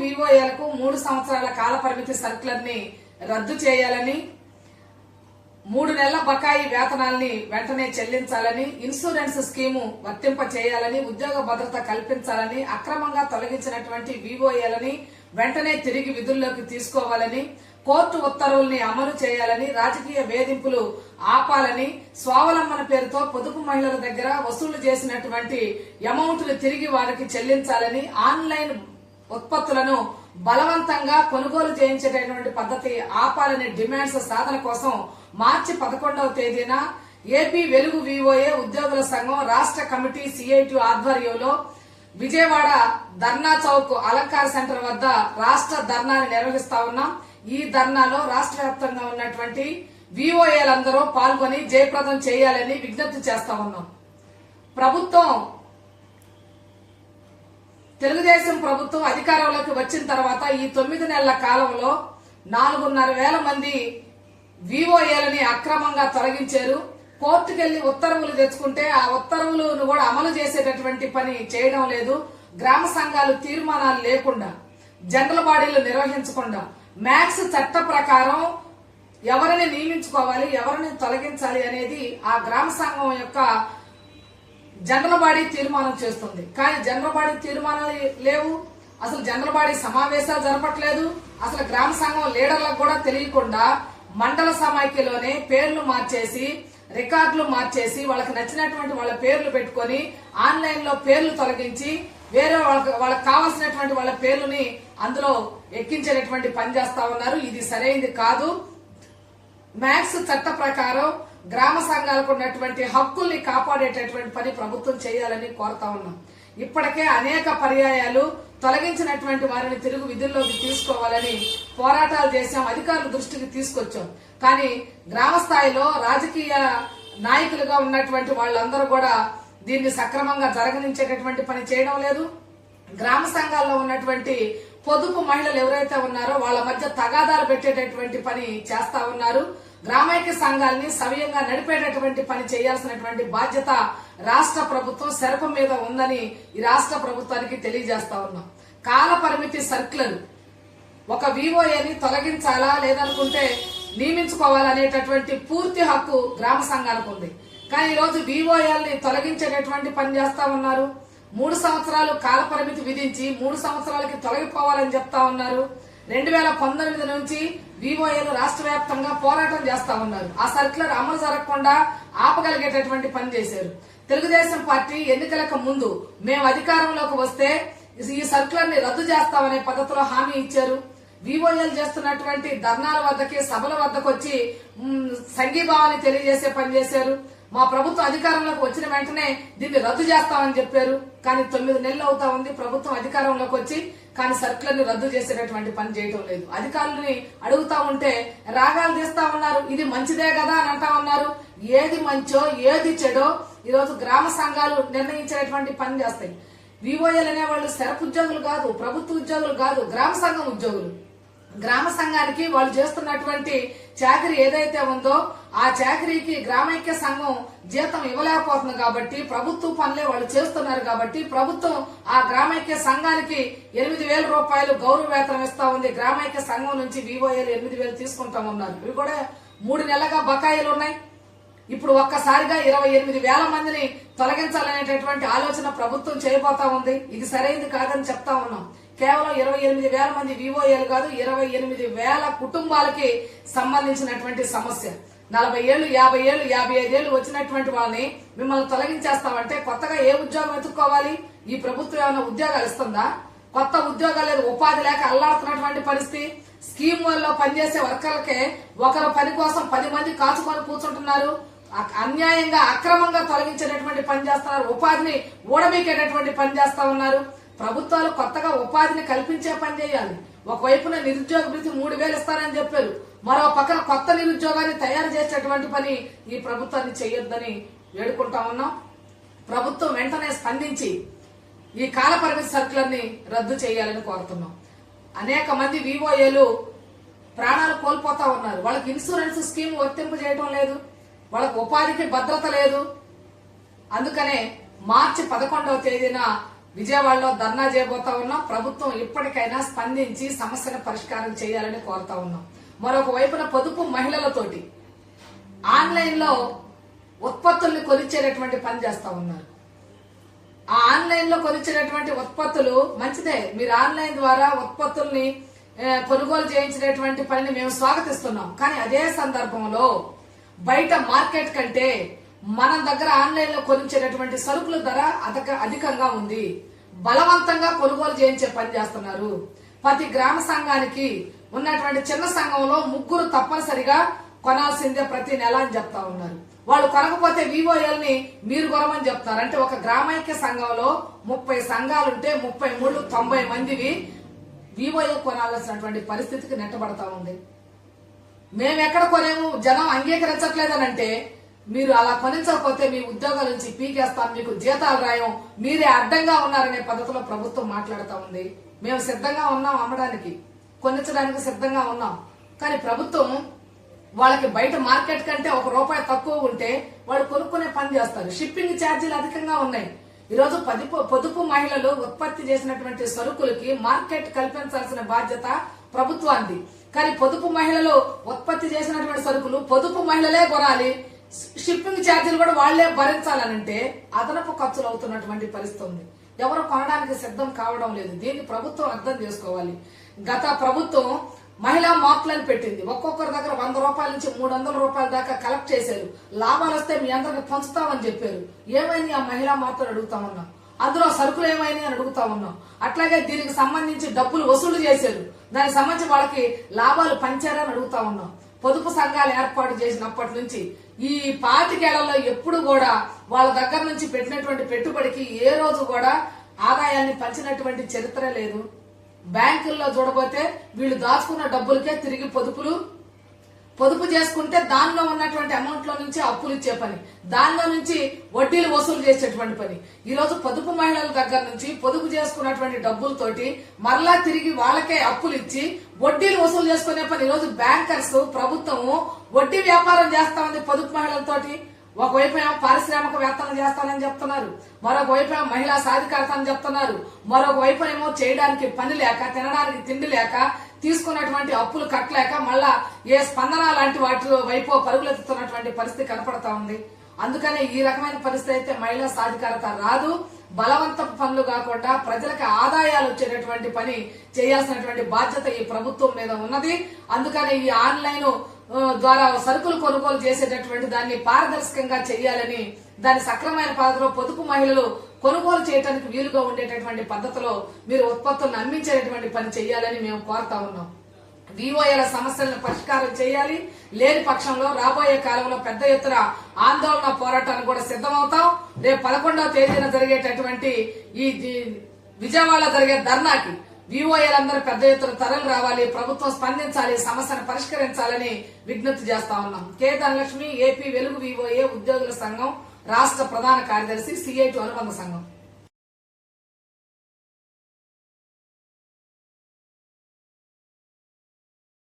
వివోఏలకు మూడు సంవత్సరాల కాల పరిమితి సర్కులర్ని రద్దు చేయాలని మూడు నెలల బకాయి వేతనాల్ని వెంటనే చెల్లించాలని ఇన్సూరెన్స్ స్కీము వర్తింప చేయాలని ఉద్యోగ భద్రత కల్పించాలని అక్రమంగా తొలగించినటువంటి వివోఏలని వెంటనే తిరిగి విధుల్లోకి తీసుకోవాలని కోర్టు ఉత్తర్వుల్ని అమలు చేయాలని రాజకీయ వేధింపులు ఆపాలని స్వావలంబన పేరుతో పొదుపు మహిళల దగ్గర వసూలు చేసినటువంటి అమౌంట్ను తిరిగి వారికి చెల్లించాలని ఆన్లైన్ ఉత్పత్తులను బలవంతంగా కొనుగోలు చేయించేటటువంటి పద్ధతి ఆపాలనే డిమాండ్స్ సాధన కోసం మార్చి పదకొండవ తేదీన ఏపీ వెలుగు వివోఏ ఉద్యోగుల సంఘం రాష్ట్ర కమిటీ సిఐటి ఆధ్వర్యంలో విజయవాడ ధర్నా చౌక్ అలంకార సెంటర్ వద్ద రాష్ట్ర ధర్నాని నిర్వహిస్తా ఉన్నాం. ఈ ధర్నాలో రాష్ట్ర వ్యాప్తంగా ఉన్నటువంటి వివోఏలందరూ పాల్గొని జయప్రదం చేయాలని విజ్ఞప్తి చేస్తా ఉన్నాం. ప్రభుత్వం తెలుగుదేశం ప్రభుత్వం అధికారంలోకి వచ్చిన తర్వాత ఈ తొమ్మిది నెలల కాలంలో నాలుగున్నర వేల మంది వివోఏలని అక్రమంగా తొలగించారు. కోర్టుకెళ్ళి ఉత్తర్వులు తెచ్చుకుంటే ఆ ఉత్తర్వులను కూడా అమలు చేసేటటువంటి పని చేయడం లేదు. గ్రామ సంఘాలు తీర్మానాలు లేకుండా జనరల్ బాడీలు నిర్వహించకుండా మ్యాక్స్ చట్ట ప్రకారం ఎవరిని నియమించుకోవాలి ఎవరిని తొలగించాలి అనేది ఆ గ్రామ సంఘం యొక్క జనరల్ బాడీ తీర్మానం చేస్తుంది. కానీ జనరల్ బాడీ తీర్మానాలు లేవు. అసలు జనరల్ బాడీ సమావేశాలు జరపట్లేదు. అసలు గ్రామ సంఘం లీడర్లకు కూడా తెలియకుండా మండల సమైక్యలోనే పేర్లు మార్చేసి రికార్డులు మార్చేసి వాళ్ళకి నచ్చినటువంటి వాళ్ళ పేర్లు పెట్టుకొని ఆన్లైన్లో పేర్లు తొలగించి వేరే వాళ్ళకి వాళ్ళకి కావాల్సినటువంటి వాళ్ళ పేర్లని అందులో ఎక్కించేటటువంటి పని చేస్తా ఉన్నారు. ఇది సరైనది కాదు. మ్యాథ్స్ చట్ట ప్రకారం గ్రామ సంఘాలకు ఉన్నటువంటి హక్కుల్ని కాపాడేటటువంటి పని ప్రభుత్వం చేయాలని కోరుతా ఉన్నాం. ఇప్పటికే అనేక పర్యాయాలు తొలగించినటువంటి వారిని తిరుగు విధుల్లోకి తీసుకోవాలని పోరాటాలు చేశాం అధికారుల దృష్టికి తీసుకొచ్చాం. కానీ గ్రామ స్థాయిలో రాజకీయ నాయకులుగా ఉన్నటువంటి వాళ్ళందరూ కూడా దీన్ని సక్రమంగా జరగనించేటటువంటి పని చేయడం లేదు. గ్రామ సంఘాల్లో ఉన్నటువంటి పొదుపు మహిళలు ఎవరైతే ఉన్నారో వాళ్ళ మధ్య తగాదాలు పెట్టేటటువంటి పని చేస్తా ఉన్నారు. గ్రామైక్య సంఘాలని సవ్యంగా నడిపేటటువంటి పని చేయాల్సినటువంటి బాధ్యత రాష్ట్ర ప్రభుత్వం శరప మీద ఉందని ఈ రాష్ట్ర ప్రభుత్వానికి తెలియజేస్తా ఉన్నాం. కాల పరిమితి సర్కులర్ ఒక వివోఏని తొలగించాలా లేదనుకుంటే నియమించుకోవాలనేటటువంటి పూర్తి హక్కు గ్రామ సంఘాలకు ఉంది. కానీ ఈరోజు వివోఏల్ని తొలగించేటటువంటి పని చేస్తా ఉన్నారు. మూడు సంవత్సరాలు కాలపరిమితి విధించి మూడు సంవత్సరాలకి తొలగిపోవాలని చెప్తా ఉన్నారు. రెండు వేల పంతొమ్మిది నుంచి వివోఏలు రాష్ట్ర వ్యాప్తంగా పోరాటం చేస్తా ఉన్నారు. ఆ సర్క్యులర్ అమలు జరగకుండా ఆపగలిగేటటువంటి పని చేశారు. తెలుగుదేశం పార్టీ ఎన్నికలకు ముందు మేము అధికారంలోకి వస్తే ఈ సర్క్యులర్ని రద్దు చేస్తామనే పద్ధతిలో హామీ ఇచ్చారు. వివోఎల్ చేస్తున్నటువంటి ధర్నాల వద్దకి సభల వద్దకు వచ్చి సంఘీభావాన్ని తెలియజేసే పని చేశారు. మా ప్రభుత్వం అధికారంలోకి వచ్చిన వెంటనే దీన్ని రద్దు చేస్తామని చెప్పారు. కానీ తొమ్మిది నెలలు అవుతా ఉంది ప్రభుత్వం అధికారంలోకి వచ్చి కానీ సర్కులర్ని రద్దు చేసేటటువంటి పని చేయటం లేదు. అధికారులని అడుగుతా ఉంటే రాగాలు తీస్తా ఉన్నారు. ఇది మంచిదే కదా అని అంటా ఉన్నారు. ఏది మంచో ఏది చెడో ఈరోజు గ్రామ సంఘాలు నిర్ణయించేటటువంటి పని చేస్తాయి. వివోఎల్ అనే వాళ్ళు ఉద్యోగులు కాదు ప్రభుత్వ ఉద్యోగులు కాదు గ్రామ సంఘం ఉద్యోగులు. గ్రామ సంఘానికి వాళ్ళు చేస్తున్నటువంటి చాకరీ ఏదైతే ఉందో ఆ చాకరీకి గ్రామైక్య సంఘం జీతం ఇవ్వలేకపోతుంది కాబట్టి ప్రభుత్వ పనులే వాళ్ళు చేస్తున్నారు కాబట్టి ప్రభుత్వం ఆ గ్రామైక్య సంఘానికి ఎనిమిది వేల రూపాయలు గౌరవ వేతనం ఇస్తా ఉంది. గ్రామైక్య సంఘం నుంచి వివోఏలు ఎనిమిది వేలు తీసుకుంటా ఉన్నారు. ఇవి కూడా మూడు నెలలుగా బకాయిలు ఉన్నాయి. ఇప్పుడు ఒక్కసారిగా ఇరవై ఎనిమిది వేల మందిని తొలగించాలనేటటువంటి ఆలోచన ప్రభుత్వం చేయబోతా ఉంది. ఇది సరైనది కాదని చెప్తా ఉన్నాం. కేవలం ఇరవై ఎనిమిది వేల మంది వివోఏలు కాదు ఇరవై ఎనిమిది వేల కుటుంబాలకి సంబంధించినటువంటి సమస్య. నలభై ఏళ్ళు యాభై ఏళ్ళు యాభై ఐదేళ్ళు వచ్చినటువంటి వాళ్ళని మిమ్మల్ని తొలగించేస్తామంటే కొత్తగా ఏ ఉద్యోగం వెతుక్కోవాలి? ఈ ప్రభుత్వం ఏమైనా ఉద్యోగాలు ఇస్తుందా? కొత్త ఉద్యోగాలు లేదు ఉపాధి లేక అల్లాడుతున్నటువంటి పరిస్థితి? స్కీమ్ వల్ల పనిచేసే వర్కర్లకే ఒకరు పని కోసం పది మంది కాచుకొని కూర్చుంటున్నారు. అన్యాయంగా అక్రమంగా తొలగించేటటువంటి పని చేస్తున్నారు. ఉపాధిని ఊడబీకేటటువంటి పని చేస్తా ఉన్నారు. ప్రభుత్వాలు కొత్తగా ఉపాధిని కల్పించే పని చేయాలి. ఒకవైపున నిరుద్యోగ భృతి మూడు వేలు ఇస్తారని చెప్పారు. మరో పక్కన కొత్త నిరుద్యోగాన్ని తయారు చేసేటువంటి పని ఈ ప్రభుత్వాన్ని చేయొద్దని వేడుకుంటా ఉన్నాం. ప్రభుత్వం వెంటనే స్పందించి ఈ కాల పరిమితి సర్కులర్ని రద్దు చేయాలని కోరుతున్నాం. అనేక మంది వివోఏలు ప్రాణాలు కోల్పోతా ఉన్నారు. వాళ్ళకి ఇన్సూరెన్స్ స్కీమ్ వర్తింపు చేయడం లేదు. వాళ్ళకి ఉపాధికి భద్రత లేదు. అందుకనే మార్చి పదకొండవ తేదీన విజయవాడలో ధర్నా చేయబోతా ఉన్నాం. ప్రభుత్వం ఇప్పటికైనా స్పందించి సమస్యను పరిష్కారం చేయాలని కోరుతా ఉన్నాం. మరొక వైపున పొదుపు మహిళలతోటి ఆన్లైన్లో ఉత్పత్తుల్ని కొనిచ్చేటటువంటి పని చేస్తా ఉన్నారు. ఆ ఆన్లైన్లో ఉత్పత్తులు మంచిదే. మీరు ఆన్లైన్ ద్వారా ఉత్పత్తుల్ని కొనుగోలు చేయించినటువంటి పనిని మేము స్వాగతిస్తున్నాం. కానీ అదే సందర్భంలో బయట మార్కెట్ కంటే మన దగ్గర ఆన్లైన్లో కొనిచ్చేటటువంటి సరుకుల ధర అధిక అధికంగా ఉంది. బలవంతంగా కొనుగోలు చేయించే పని చేస్తున్నారు. ప్రతి గ్రామ సంఘానికి ఉన్నటువంటి చిన్న సంఘంలో ముగ్గురు తప్పనిసరిగా కొనాల్సిందే ప్రతి నెల అని చెప్తా ఉన్నారు. వాళ్ళు కొనకపోతే వివోఎల్ని మీరు కొనమని చెప్తారు. అంటే ఒక గ్రామైక్య సంఘంలో ముప్పై సంఘాలుంటే ముప్పై మూడు తొంభై మందివి వివోఎల్ కొనాల్సినటువంటి పరిస్థితికి నెట్టబడతా ఉంది. మేము ఎక్కడ కొనేము? జనం అంగీకరించట్లేదనంటే మీరు అలా కొనించకపోతే మీ ఉద్యోగాల నుంచి పీకేస్తాం మీకు జీతాలు రాయం మీరే అడ్డంగా ఉన్నారనే పద్ధతిలో ప్రభుత్వం మాట్లాడుతూ ఉంది. మేము సిద్ధంగా ఉన్నాం అమ్మడానికి. కొనించడానికి సిద్ధంగా ఉన్నాం. కానీ ప్రభుత్వం వాళ్ళకి బయట మార్కెట్ కంటే ఒక రూపాయి తక్కువ ఉంటే వాళ్ళు కొనుక్కునే పని చేస్తారు. షిప్పింగ్ ఛార్జీలు అధికంగా ఉన్నాయి. ఈరోజు పొదుపు పొదుపు మహిళలు ఉత్పత్తి చేసినటువంటి సరుకులకి మార్కెట్ కల్పించాల్సిన బాధ్యత ప్రభుత్వానికి కానీ పొదుపు మహిళలు ఉత్పత్తి చేసినటువంటి సరుకులు పొదుపు మహిళలే కొనాలి. షిప్పింగ్ ఛార్జీలు కూడా వాళ్ళే భరించాలనంటే అదనపు ఖర్చులు అవుతున్నటువంటి పరిస్థితి ఉంది. ఎవరు కొనడానికి సిద్ధం కావడం లేదు. దీన్ని ప్రభుత్వం అర్థం చేసుకోవాలి. గత ప్రభుత్వం మహిళా మార్కులను పెట్టింది. ఒక్కొక్కరి దగ్గర వంద రూపాయల నుంచి మూడు వందల రూపాయల దాకా కలెక్ట్ చేశారు. లాభాలు వస్తే మీ అందరికి పంచుతామని చెప్పారు. ఏమైంది ఆ మహిళా మాత్రం అడుగుతా ఉన్నాం. అందులో సరుకులు ఏమైంది అని అడుగుతా ఉన్నాం. అట్లాగే దీనికి సంబంధించి డబ్బులు వసూలు చేశారు. దానికి సంబంధించి వాళ్ళకి లాభాలు పంచారని అడుగుతా ఉన్నాం. పొదుపు సంఘాలు ఏర్పాటు చేసినప్పటి నుంచి ఈ పాతికేళ్ళలో ఎప్పుడు కూడా వాళ్ళ దగ్గర నుంచి పెట్టినటువంటి పెట్టుబడికి ఏ రోజు కూడా ఆదాయాన్ని పంచినటువంటి చరిత్ర లేదు. బ్యాంకుల్లో చూడబోతే వీళ్ళు దాచుకున్న డబ్బులకే తిరిగి పొదుపులు పొదుపు చేసుకుంటే దానిలో ఉన్నటువంటి అమౌంట్లో నుంచి అప్పులు ఇచ్చే పని. దానిలో నుంచి వడ్డీలు వసూలు చేసేటువంటి పని. ఈ రోజు పొదుపు మహిళల దగ్గర నుంచి పొదుపు చేసుకున్నటువంటి డబ్బులతోటి మరలా తిరిగి వాళ్ళకే అప్పులు ఇచ్చి వడ్డీలు వసూలు చేసుకునే పని. ఈ రోజు బ్యాంకర్స్ ప్రభుత్వము వడ్డీ వ్యాపారం చేస్తా ఉంది పొదుపు మహిళలతోటి. ఒకవైపు ఏమో పారిశ్రామిక పారిశ్రామికవేత్తలు చేస్తానని చెప్తున్నారు. మరొక వైపు ఏమో మహిళా సాధికారత అని చెప్తున్నారు. మరొక వైపు ఏమో చేయడానికి పని లేక తినడానికి తిండి లేక తీసుకున్నటువంటి అప్పులు కట్టలేక మళ్ళా ఏ స్పందన లాంటి వాటిలో వైపు పరుగులెత్తుతున్నటువంటి పరిస్థితి కనపడతా ఉంది. అందుకనే ఈ రకమైన పరిస్థితి అయితే మహిళా సాధికారత రాదు. బలవంత పనులు కాకుండా ప్రజలకు ఆదాయాలు వచ్చేటటువంటి పని చేయాల్సినటువంటి బాధ్యత ఈ ప్రభుత్వం మీద ఉన్నది. అందుకనే ఈ ఆన్లైన్ ద్వారా సరుకులు కొనుగోలు చేసేటటువంటి దాన్ని పారదర్శకంగా చేయాలని దాని సక్రమైన పాత్రలో పొదుపు మహిళలు కొనుగోలు చేయడానికి వీలుగా ఉండేటటువంటి పద్ధతిలో మీరు ఉత్పత్తులను అందించేటటువంటి పని చేయాలని మేము కోరుతా ఉన్నాం. వివోఏల సమస్యలను పరిష్కారం చేయాలి. లేని పక్షంలో రాబోయే కాలంలో పెద్ద ఎత్తున ఆందోళన పోరాటానికి కూడా సిద్ధమవుతాం. రేపు పదకొండవ తేదీన జరిగేటటువంటి ఈ విజయవాడలో జరిగే ధర్నాకి వివోఏలందరూ పెద్ద ఎత్తున తరలి రావాలి. ప్రభుత్వం స్పందించాలి. సమస్యను పరిష్కరించాలని విజ్ఞప్తి చేస్తా ఉన్నాం. K Dhanalakshmi AP Velugu VOA ఉద్యోగుల సంఘం రాష్ట్ర ప్రధాన కార్యదర్శి సిఐటి అనుబంధ సంఘం.